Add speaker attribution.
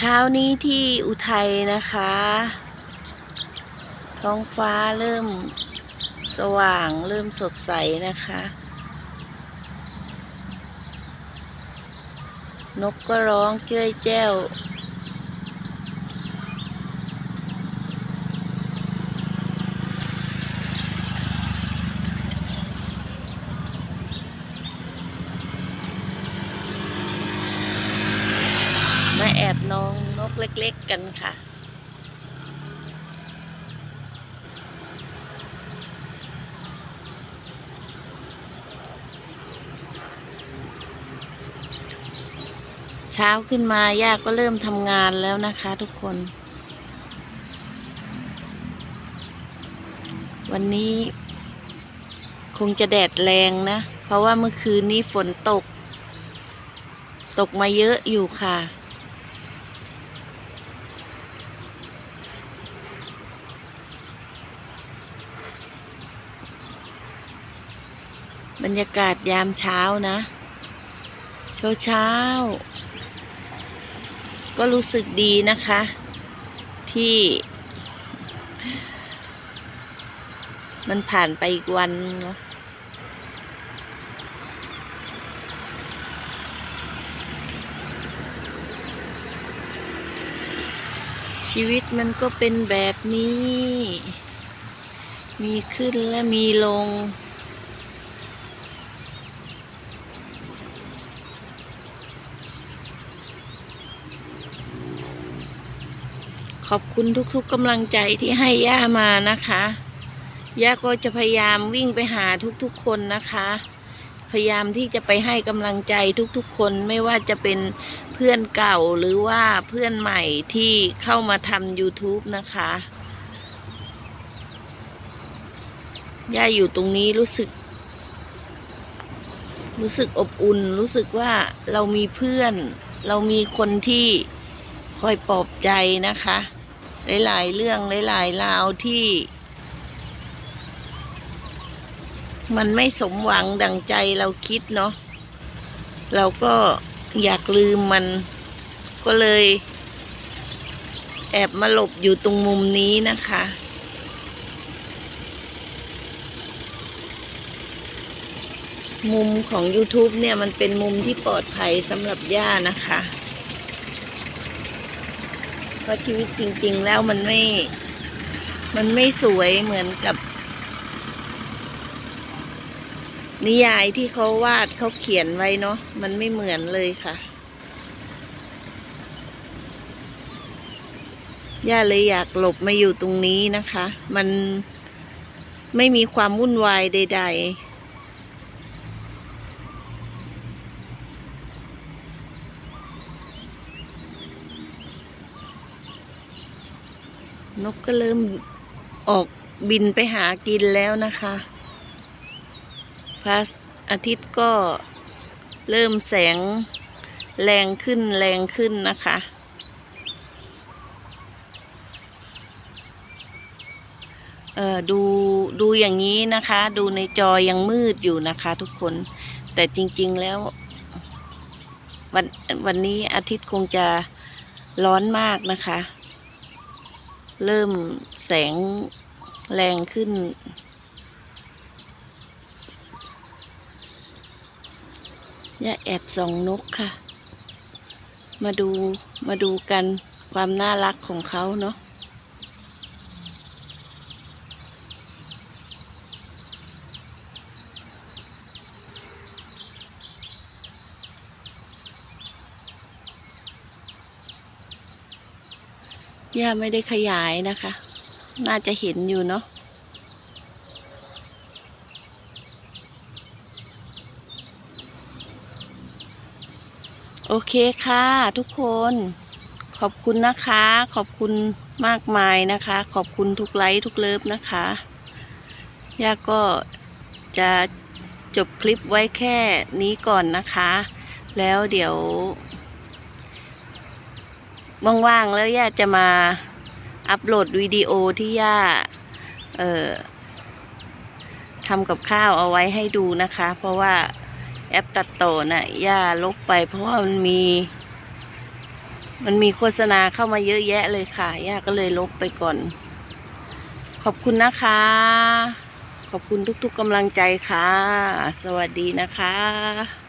Speaker 1: เช้านี้ที่อุทัยนะคะ ท้องฟ้าเริ่มสว่างเริ่มสดใสนะคะ นกก็ร้องเจ้ยแจ้ว แอบนองนกเล็กๆกันค่ะ เช้าขึ้นมาย่าก็เริ่มทำงานแล้วนะคะทุกคน วันนี้คงจะแดดแรงนะ เพราะว่าเมื่อคืนนี้ฝนตก ตกมาเยอะอยู่ค่ะ บรรยากาศยามเช้านะ เช้าเช้าๆก็รู้สึกดีนะคะ ที่ มันผ่านไปอีกวันเนาะชีวิตมันก็เป็นแบบนี้ มีขึ้นและมีลง ขอบคุณทุกๆกำลังใจที่ให้ย่ามานะคะ ย่าก็จะพยายามวิ่งไปหาทุกๆคนนะคะ พยายามที่จะไปให้กำลังใจทุกๆ คนไม่ว่าจะเป็นเพื่อนเก่าหรือว่าเพื่อนใหม่ที่เข้ามาทำ YouTube นะคะ ย่าอยู่ตรงนี้รู้สึก รู้สึกอบอุ่น รู้สึกว่าเรามีเพื่อน เรามีคนที่คอยปลอบใจนะคะ หลาย ๆ เรื่องหลาย ๆ ราวที่ มันไม่สมหวังดังใจเราคิดเนาะเราก็อยากลืมมันก็เลย แอบมาหลบอยู่ตรงมุมนี้นะคะ มุมของ YouTube เนี่ยมันเป็นมุมที่ปลอดภัยสำหรับย่านะคะ เพราะชีวิตจริง ๆ แล้วมันไม่ มันไม่สวยเหมือนกับ นิยายที่เขาวาดเขาเขียนไว้เนาะมันไม่เหมือนเลยค่ะย่าเลยอยากหลบมาอยู่ตรงนี้นะคะ มันไม่มีความวุ่นวายใด ๆ นกก็เริ่มออกบินไปหากินแล้วนะคะพระอาทิตย์ก็เริ่มแสงแรงขึ้นแรงขึ้นนะคะ เอ่อดูดูอย่างนี้นะคะ ดูในจอยังมืดอยู่นะคะทุกคน แต่จริงๆแล้ววันวันนี้อาทิตย์คงจะร้อนมากนะคะ เริ่มแสงแรงขึ้น อย่าแอบส่องนกค่ะ มาดูมาดูกันความน่ารักของเขาเนาะ ย่าไม่ได้ขยายนะคะ น่าจะเห็นอยู่เนาะโอเคค่ะทุกคน ขอบคุณนะคะ ขอบคุณมากมายนะคะ ขอบคุณทุกไลค์ทุกเลิฟนะคะย่าก็จะจบคลิปไว้แค่นี้ก่อนนะคะ แล้วเดี๋ยว ว่างๆแล้วย่าจะมาอัปโหลดวิดีโอที่ย่าเอ่อทำกับข้าวเอาไว้ให้ดูนะคะ เพราะว่าแอปตัดต่อน่ะย่าลบไป เพราะว่ามันมี มันมีโฆษณาเข้ามาเยอะแยะเลยค่ะย่าก็เลยลบไปก่อน ขอบคุณนะคะ ขอบคุณทุกๆกำลังใจค่ะ สวัสดีนะคะ